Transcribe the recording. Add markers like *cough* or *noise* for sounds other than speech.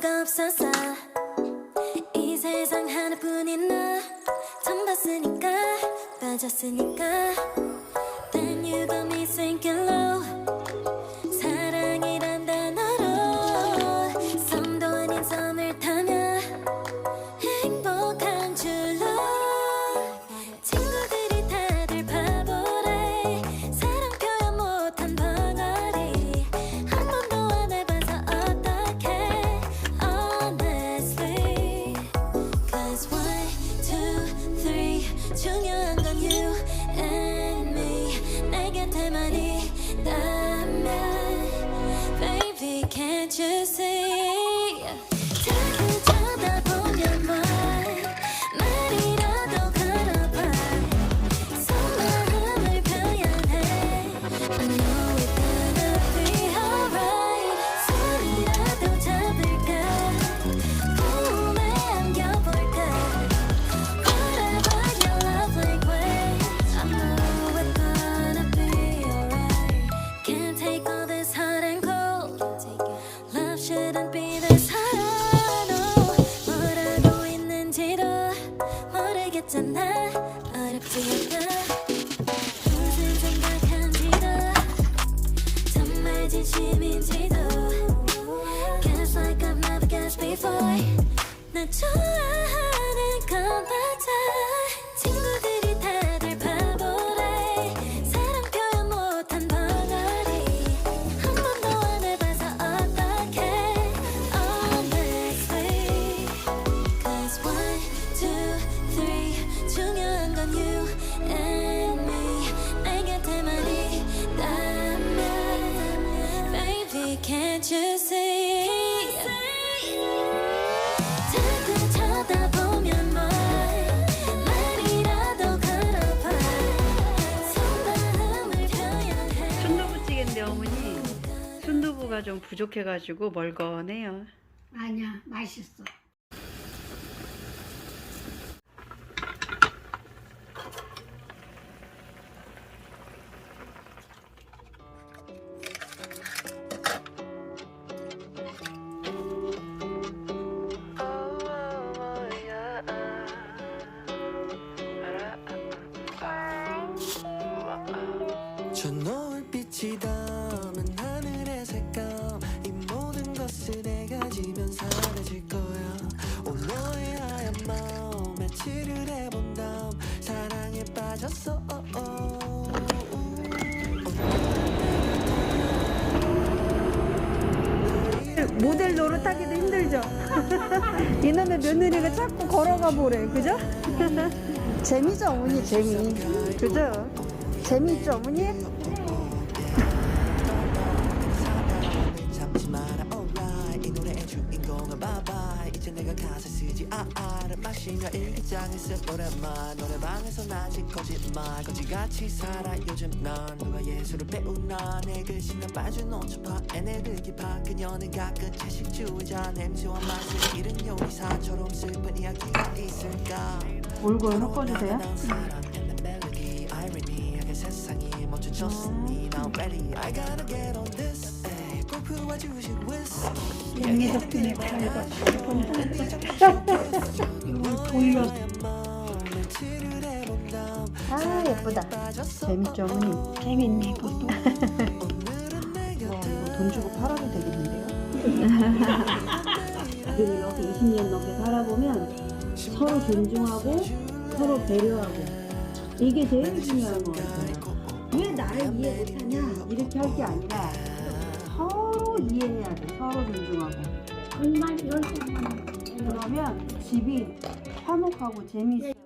수가 없었어 이 세상 하나뿐인 나. 처음 봤으니까 빠졌으니까. Can't you see 나좋 순두부가 좀 부족해가지고 멀건해요. 아니야 맛있어 저 노을빛이 담 칠을 해본 다음 사랑에 빠졌어 어, 어. 모델 노릇하기도 힘들죠. *laughs* 이놈의 며느리가 자꾸 걸어가 보래, 그죠? *laughs* 재미죠, 어머니, 재미. 그죠? 재미있죠, 어머니? 이제 내가 가사 쓰지 아아를 마시며 일기장에 쓴 오랜만 노래방에서 난지 거짓말. 거지같이 살아. 요즘 난 누가 예술을 배우나 내 글씨는 빠져놓쳐 봐 애네들기 봐 그녀는 가끔 채식주의자. 냄새와 맛을 잃은 요리사처럼 슬픈 이야기가 있을까? 얼굴 섞어주세요. 세상이 멈춰졌으니 Now ready I gotta get on this 덕분에 돌려 아, 예쁘다. 재밌죠, 어머니? 재밌네 그것도 와, 이거 돈 주고 팔아도 되겠는데요? 우리는 이렇게 20년 넘게 살아보면 서로 존중하고 서로 배려하고 이게 제일 중요한 것 같아요. 왜 나를 이해 못하냐 이렇게 할 게 아니라 이해해야 돼. 서로 존중하고. 정말 이럴 때는 그러면 집이 화목하고 재미있어.